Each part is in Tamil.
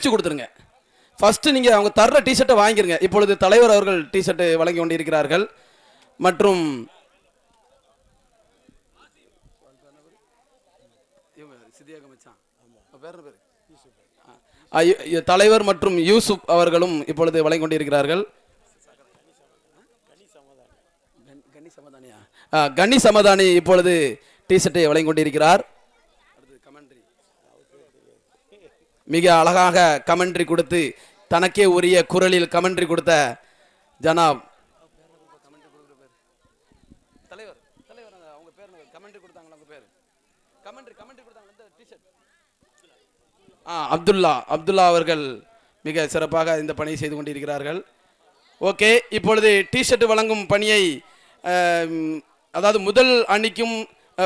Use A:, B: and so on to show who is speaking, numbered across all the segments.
A: பிரிச்சு கொடுத்துருங்க. ஃபஸ்ட்டு நீங்கள் அவங்க தர்ற டிஷர்ட்டை வாங்கிருங்க. இப்பொழுது தலைவர் அவர்கள் டிஷர்ட்டை வழங்கி கொண்டிருக்கிறார்கள். மற்றும் ஆ, தலைவர் மற்றும் யூசுப் அவர்களும் இப்பொழுது வழங்கி கொண்டிருக்கிறார்கள். கனி கன்னி சமதானி இப்பொழுது டிஷர்ட்டை வழங்கி கொண்டிருக்கிறார். மிக அழகாக கமெண்ட்ரி கொடுத்து தனக்கே உரிய குரலில் கமெண்ட்ரி கொடுத்த ஜனாப். தலைவர் தலைவர் அவங்க பேர் கமெண்ட்ரி கொடுத்தாங்களா? அவங்க பேர்? கமெண்ட்ரி கமெண்ட்ரி கொடுத்தாங்க இந்த டிஷர்ட் ஆ அப்துல்லா அப்துல்லா அவர்கள் மிக சிறப்பாக இந்த பணியை செய்து கொண்டிருக்கிறார்கள். ஓகே இப்பொழுது டிஷர்ட் வழங்கும் பணியை அதாவது முதல் அணிக்கும்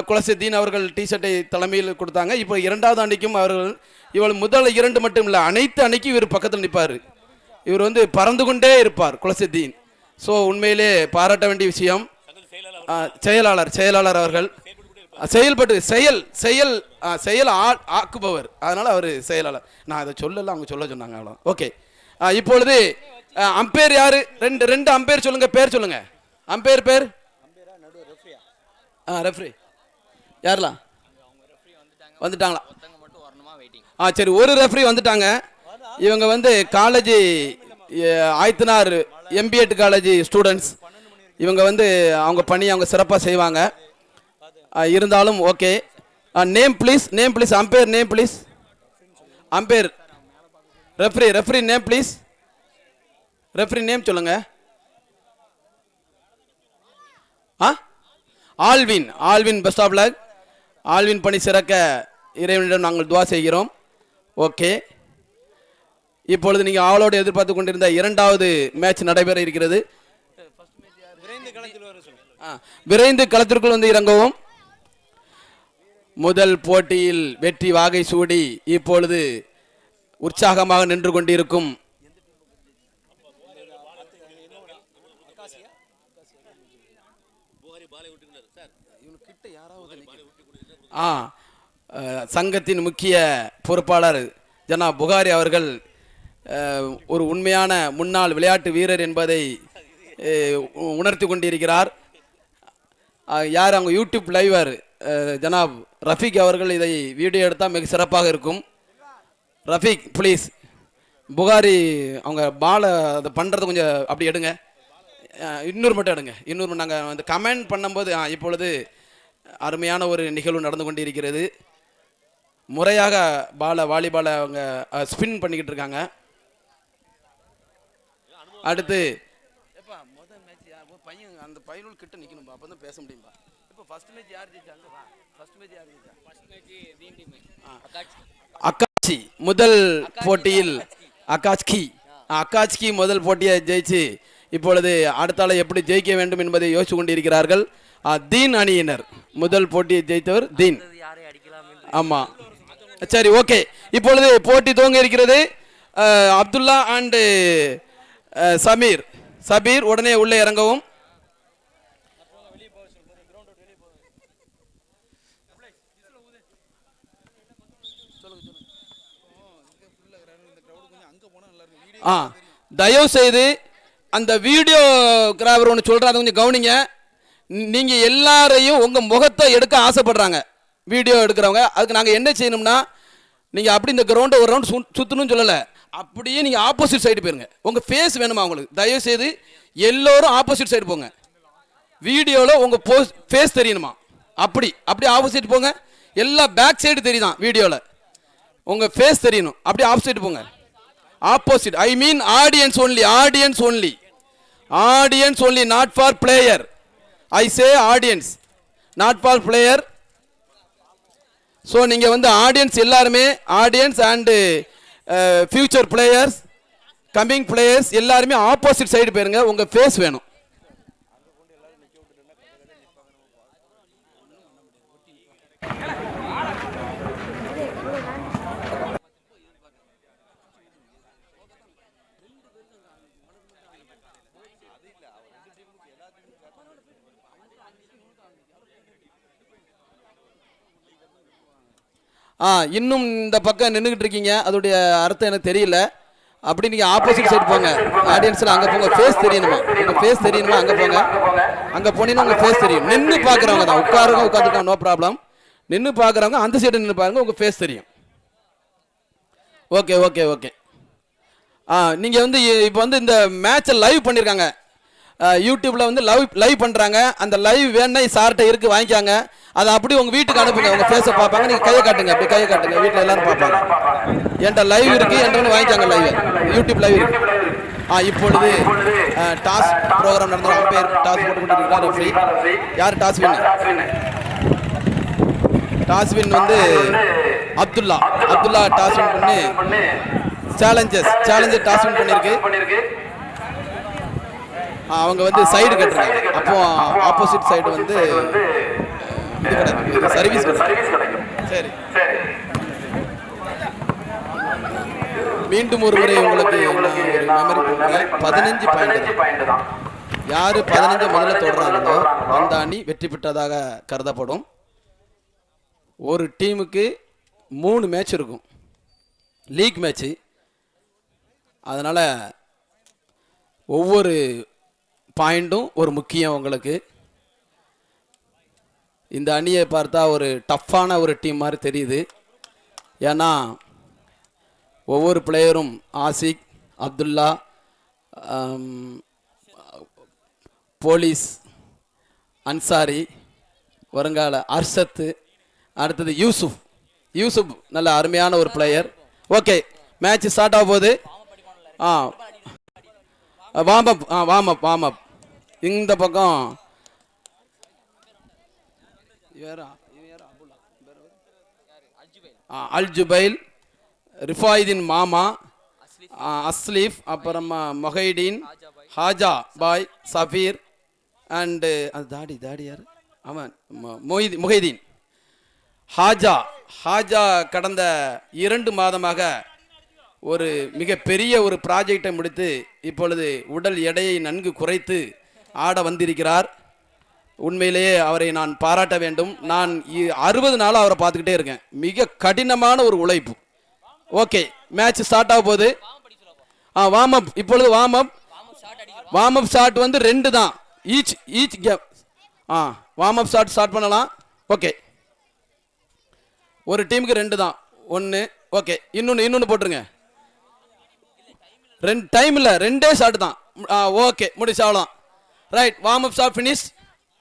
A: குலசுத்தீன் அவர்கள் டிஷர்ட்டை தலைமையில் கொடுத்தாங்க. இப்போ இரண்டாவது அணிக்கும் அவர்கள் இவள் முதல் இரண்டு மட்டும் இல்லை அனைத்து அணிக்கும் இவர் பக்கத்தில் நிற்பார் இவர் வந்து பறந்து கொண்டே இருப்பார் குலசுத்தீன். ஸோ உண்மையிலே பாராட்ட வேண்டிய விஷயம் செயலாளர் செயலாளர் அவர்கள். செயல்பட்டு செயல் செயல் ஆ, செயல் ஆ- ஆக்குபவர். அதனால் அவர் செயலாளர். நான் அதை சொல்லலை அவங்க சொல்ல சொன்னாங்க அவ்வளோ ஓகே இப்பொழுது அம்பேர் யாரு? ரெண்டு ரெண்டு அம்பேர் சொல்லுங்க பேர் சொல்லுங்க. அம்பேர் பேர்? ஆ ரெஃப்ரி யாரெல்லாம் வந்துட்டாங்களா? ஆ சரி ஒரு ரெஃப்ரி வந்துட்டாங்க. இவங்க வந்து காலேஜ் ஆயத்தனார் எம்பிஎட் காலேஜ் ஸ்டூடெண்ட்ஸ் இவங்க வந்து அவங்க பணி அவங்க சிறப்பாக செய்வாங்க. இருந்தாலும் okay. Name please name please umpire name please umpire referee referee name please referee name சொல்லுங்க. ஆ? Alvin Alvin best of luck Alvin பணி சிறக்க இறைவனிடம் நாங்கள் துவா செய்கிறோம். ஓகே. இப்பொழுது நீங்கள் ஆவலோடு எதிர்பார்த்து கொண்டிருந்த இரண்டாவது மேட்ச் நடைபெற இருக்கிறது. விரைந்து களத்திற்குள் வந்து இறங்கவும். முதல் போட்டியில் வெற்றி வாகை சூடி இப்பொழுது உற்சாகமாக நின்று கொண்டிருக்கும் ஆ சங்கத்தின் முக்கிய பொறுப்பாளர் ஜனா புகாரி அவர்கள் ஒரு உண்மையான முன்னாள் விளையாட்டு வீரர் என்பதை உணர்த்தி கொண்டிருக்கிறார். யார் அவங்க யூடியூப் லைவர் ஜனாப் ரஃபீக் அவர்கள் இதை வீடியோ எடுத்தால் மிக சிறப்பாக இருக்கும். ரஃபீக் ப்ளீஸ் புகாரி அவங்க பாலை அதை பண்ணுறது கொஞ்சம் அப்படி எடுங்க. இன்னொரு மட்டும் எடுங்க. இன்னொரு நாங்கள் வந்து கமெண்ட் பண்ணும்போது ஆ, இப்பொழுது அருமையான ஒரு நிகழ்வு நடந்து கொண்டிருக்கிறது. முறையாக பாலை வாலிபாலை அவங்க ஸ்பின் பண்ணிக்கிட்டு இருக்காங்க. அடுத்து எப்பா முதல் மேட்ச் பையன் அந்த பையனோட கிட்ட நிற்கணும்பா அப்போ தான் பேச முடியும்பா. இப்போ ஃபர்ஸ்ட் மேட்ச் யார் ஜெயிச்சாங்க? ஃபர்ஸ்ட் மேட்ச் யார் ஜெயிச்சா? அக்காச்சி. முதல் போட்டியில் அக்காச்கி அக்காச்கி முதல் போட்டியை ஜெயிச்சு இப்பொழுது அடுத்தால எப்படி ஜெயிக்க வேண்டும் என்பதை யோசிச்சு கொண்டிருக்கிறார்கள். தீன் அணியினர். முதல் போட்டியை ஜெயித்தவர் தீன். ஆமா. சரி ஓகே. இப்பொழுது போட்டி துவங்க இருக்கிறது. அப்துல்லா அண்டு சமீர். சபீர் உடனே உள்ளே இறங்கவும். ஆ தயவு செய்து அந்த வீடியோ கிராபர் ஒன்று சொல்கிறாரு கொஞ்சம் கவனிங்க. நீங்கள் எல்லாரையும் உங்கள் முகத்தை எடுக்க ஆசைப்படுறாங்க. வீடியோ எடுக்கிறவங்க. அதுக்கு நாங்கள் என்ன செய்யணும்னா நீங்கள் அப்படி இந்த கிரவுண்டை ஒரு ரவுண்ட் சு சுற்றணும்னு சொல்லலை. அப்படியே நீங்கள் ஆப்போசிட் சைடு போயிருங்க. உங்கள் ஃபேஸ் வேணுமா உங்களுக்கு? தயவுசெய்து எல்லோரும் ஆப்போசிட் சைடு போங்க. வீடியோவில் உங்கள் போஸ் ஃபேஸ் தெரியணுமா? அப்படி. அப்படி ஆப்போசிட் போங்க. எல்லா பேக் சைடு தெரியுதான் வீடியோவில் உங்கள் ஃபேஸ் தெரியணும். அப்படி ஆப்போசிட் போங்க. Opposite I mean audience only audience only audience only not for player I say audience not ball player so நீங்கள் வந்து ஆடியன்ஸ் எல்லாருமே audience and future players coming players எல்லாருமே ஆப்போசிட் சைடு போயிருங்க. உங்கள் ஃபேஸ் வேணும். ஆ இன்னும் இந்த பக்கம் நின்றுக்கிட்டு இருக்கீங்க. அதோடைய அர்த்தம் எனக்கு தெரியல. அப்படி நீங்கள் ஆப்போசிட் சைடு போங்க. ஆடியன்ஸில் அங்கே போங்க. ஃபேஸ் தெரியணுமா? உங்கள் ஃபேஸ் தெரியணுமா? அங்கே போங்க. அங்கே போனீங்கன்னா உங்கள் ஃபேஸ் தெரியும். நின்று பார்க்குறவங்க தான். உட்காருங்க உட்காந்துருக்காங்க நோ ப்ராப்ளம் நின்று பார்க்குறவங்க அந்த சைடு நின்று பாருங்க. உங்கள் ஃபேஸ் தெரியும். ஓகே ஓகே ஓகே ஆ நீங்கள் வந்து இப்போ வந்து இந்த மேட்சை லைவ் பண்ணியிருக்காங்க யூடியூப்பில் வந்து லைவ் லைவ் பண்ணுறாங்க அந்த லைவ் வேணா சார்கிட்ட இருக்குது வாங்கிக்காங்க. அதை அப்படி உங்கள் வீட்டுக்கு அனுப்புங்க. உங்கள் ஃபேஸை பார்ப்பாங்க. நீங்கள் கையை காட்டுங்க. அப்படி கையை காட்டுங்க. வீட்டில் எல்லாரும் பார்ப்பாங்க. என்கிட்ட லைவ் இருக்குது என்கிட்ட வாங்கிக்காங்க லைவ் யூடியூப் லைவ் இருக்குது ஆ இப்பொழுது டாஸ் ப்ரோக்ராம் நடந்த அம்பையர் டாஸ் போட்டு கொண்டிருக்கிறார் ரெஃப்ரி யார் டாஸ் வின் டாஸ் வின் வந்து அப்துல்லா. அப்துல்லா டாஸ் வின் பண்ணி சேலஞ்சஸ் சேலஞ்சர் டாஸ் வின் பண்ணியிருக்கு அவங்க வந்து சைடு கட்டுறாங்க. அப்போ ஆப்போசிட் சைடு வந்து சர்வீஸ் கிடைக்கும். சரி. மீண்டும் ஒரு முறை உங்களுக்கு மெமரி பதினஞ்சு பாயிண்ட் தான். யாரு பதினஞ்சு முதல்ல தொடர்றாங்களோ அந்த அணி வெற்றி பெற்றதாக கருதப்படும். ஒரு டீமுக்கு மூணு மேட்ச் இருக்கும். லீக் மேட்ச்சு அதனால் ஒவ்வொரு பாயிண்ட்டும் ஒரு முக்கியம் உங்களுக்கு. இந்த அணியை பார்த்தா ஒரு டஃப்பான ஒரு டீம் மாதிரி தெரியுது. ஏன்னா ஒவ்வொரு பிளேயரும் ஆசிக் அப்துல்லா போலீஸ் அன்சாரி வருங்கால அர்ஷத்து அடுத்தது யூசுப். யூசுப் நல்ல அருமையான ஒரு பிளேயர் ஓகே மேட்ச் ஸ்டார்ட் ஆக போகுது. ஆ வார்ம் அப் ஆ வார்ம் அப் வார்ம் அப். இந்த பக்கம். இவரா? அல் ஜுபைல் ரிஃபாயிதின் மாமா அஸ்லீஃப் அப்புறமா மொஹைடீன் ஹாஜா பாய் சஃபீர் அண்டு அது தாடி தாடி யார்? அவன் மொஹிதி மொஹைதீன். முஹைதீன் ஹாஜா ஹாஜா கடந்த இரண்டு மாதமாக ஒரு மிகப்பெரிய ஒரு ப்ராஜெக்டை முடித்து இப்பொழுது உடல் எடையை நன்கு குறைத்து ஆட வந்திருக்கிறார். உண்மையிலேயே அவரை நான் பாராட்ட வேண்டும். நான் அறுபது நாள் அவரை பார்த்துக்கிட்டே இருக்கேன். மிக கடினமான ஒரு உழைப்பு. ஓகே மேட்ச் ஸ்டார்ட் ஆக போகுது. ஆ வார்ம் அப் இப்பொழுது warm up warm up shot வந்து ரெண்டு தான். ஈச் ஈச் கேம் ஆ வார்ம் அப் ஷாட் ஸ்டார்ட் பண்ணலாம். ஓகே. ஒரு டீமுக்கு ரெண்டு தான். ஒன்று ஓகே. இன்னொன்று இன்னொன்று போட்டுருங்க. ரெண்டு டைம் இல்லை. ரெண்டே ஷாட் தான். ஆ okay. முடிச்சாவலாம் right warm up shot finish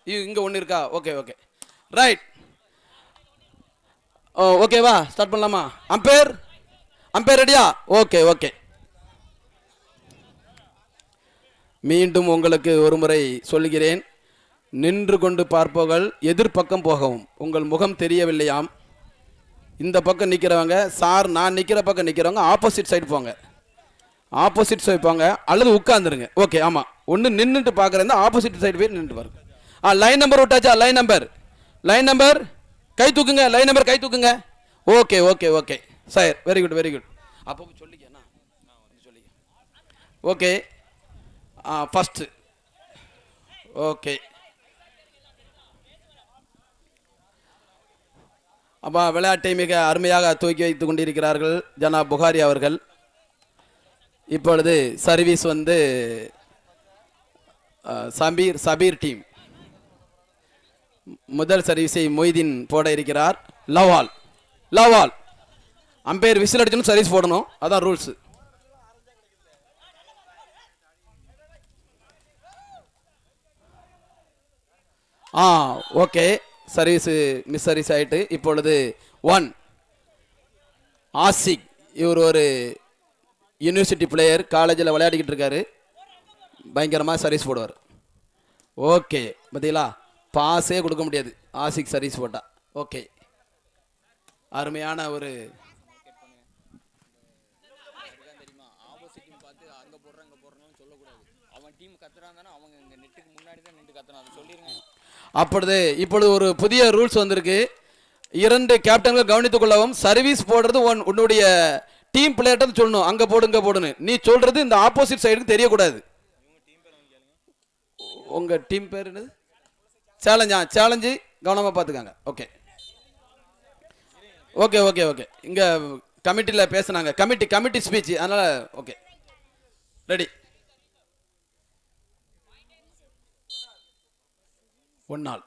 A: இங்கே ஒன்று இருக்கா? ஓகே ஓகே ரைட் ஓ ஓகேவா ஸ்டார்ட் பண்ணலாமா? அம்பேர் அம்பேர் ரெடியா ஓகே ஓகே மீண்டும் உங்களுக்கு ஒரு முறை சொல்கிறேன் நின்று கொண்டு பார்ப்பவர்கள் எதிர்பக்கம் போகவும். உங்கள் முகம் தெரியவில்லையாம். இந்த பக்கம் நிற்கிறவங்க சார் நான் நிற்கிற பக்கம் நிற்கிறவங்க ஆப்போசிட் சைடு போங்க. ஆப்போசிட் சைடு போங்க அல்லது உட்காந்துருங்க ஓகே ஆமாம் ஒன்று நின்றுட்டு பார்க்குறதா ஆப்போசிட் சைடு போய் நின்றுட்டு பாருங்க ஆ லைன் நம்பர் விட்டாச்சா? லைன் நம்பர் லைன் நம்பர் கை தூக்குங்க லைன் நம்பர் கை தூக்குங்க. Okay okay okay sir very good very good அப்போ சொல்லிக்கண்ணா சொல்லிக்க ஓகே ஆ ஃபஸ்ட்டு ஓகே அப்போ விளையாட்டை மிக அருமையாக தூக்கி வைத்து கொண்டிருக்கிறார்கள் ஜனா புகாரி அவர்கள். இப்பொழுது சர்வீஸ் வந்து சபீர் சபீர் டீம். முதல் சர்வீஸை மொய்தீன் போட இருக்கிறார். லவால் லவால். அம்பையர் விசில் அடிச்சணும் சர்வீஸ் போடணும். அதான் ரூல்ஸ் ஆ ஓகே சர்வீஸ் மிஸ் சர்வீஸ் ஆயிட்டு இப்பொழுது ஒன் ஆசிக் இவர் ஒரு யூனிவர்சிட்டி பிளேயர் காலேஜில் விளையாடிக்கிட்டு இருக்காரு. பயங்கரமாக சர்வீஸ் போடுவார். ஓகே பார்த்தீங்களா பாஸே கொடுக்க முடியாது. ஆசிக் சர்வீஸ் போட்டால் ஓகே அருமையான ஒரு
B: தெரியுமா சொல்லக்கூடாது அவன் டீம் அவங்க முன்னாடி
A: அப்பொழுது இப்பொழுது ஒரு புதிய ரூல்ஸ் வந்திருக்கு. இரண்டு கேப்டன்கள் கவனித்துக் கொள்ளவும் சர்வீஸ் போடுறது ஒன் உன்னுடைய டீம் பிளேயர்ட்ட சொல்லணும். அங்கே போடுங்க போடுன்னு. நீ சொல்றது இந்த ஆப்போசிட் சைடுக்கு தெரியக்கூடாது. உங்கள் டீம் பேர் என்னது? சேலஞ்சா சேலஞ்சு கவனமாக பார்த்துக்காங்க. ஓகே. Okay okay okay. இங்கே கமிட்டியில் பேசுனாங்க. கமிட்டி கமிட்டி ஸ்பீச் அதனால் ஓகே. ரெடி ஒன் நாள்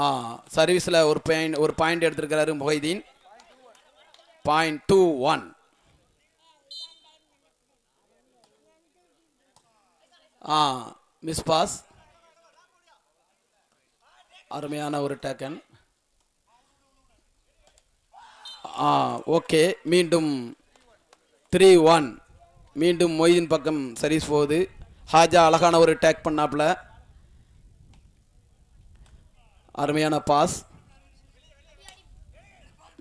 A: ஆ சர்வீஸில் ஒரு பாயிண்ட் ஒரு பாயிண்ட் எடுத்திருக்கிறாரு மொஹைதீன். பாயிண்ட் டூ ஒன் ஆ மிஸ் பாஸ். அருமையான ஒரு டேக்கன் ஆ ஓகே மீண்டும் த்ரீ ஒன் மீண்டும் மொய்தீன் பக்கம் சர்வீஸ் போகுது. ஹாஜா அழகான ஒரு டேக் பண்ணாப்புல. அருமையான pass.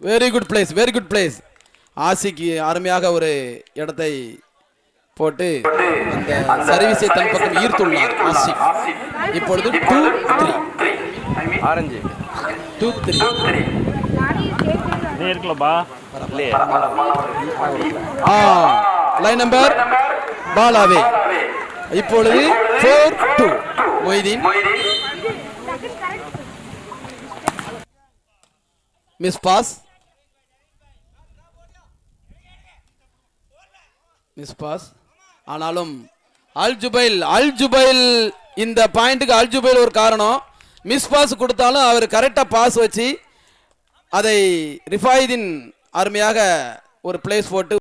A: Very good place very good place ஆசிக்கு அருமையாக ஒரு இடத்தை போட்டு அந்த சர்வீஸை தன் பக்கம் ஈர்த்துள்ளார் ஆசிப். இப்பொழுது two three
C: orange.
A: Two three
C: நீ இருக்கலப்பா இல்லையே.
A: ஆ லைன் நம்பர் பாலாவே. இப்பொழுது four two Moideen. Miss pass. Miss pass. ஆனாலும் அல் ஜுபைல் அல் ஜுபைல் இந்த பாயிண்ட்டுக்கு அல் ஜுபைல் ஒரு காரணம். மிஸ் பாஸ் கொடுத்தாலும் அவர் கரெக்டாக பாஸ் வச்சு அதை ரிஃபாயுதீன் அருமையாக ஒரு பிளேஸ் போட்டு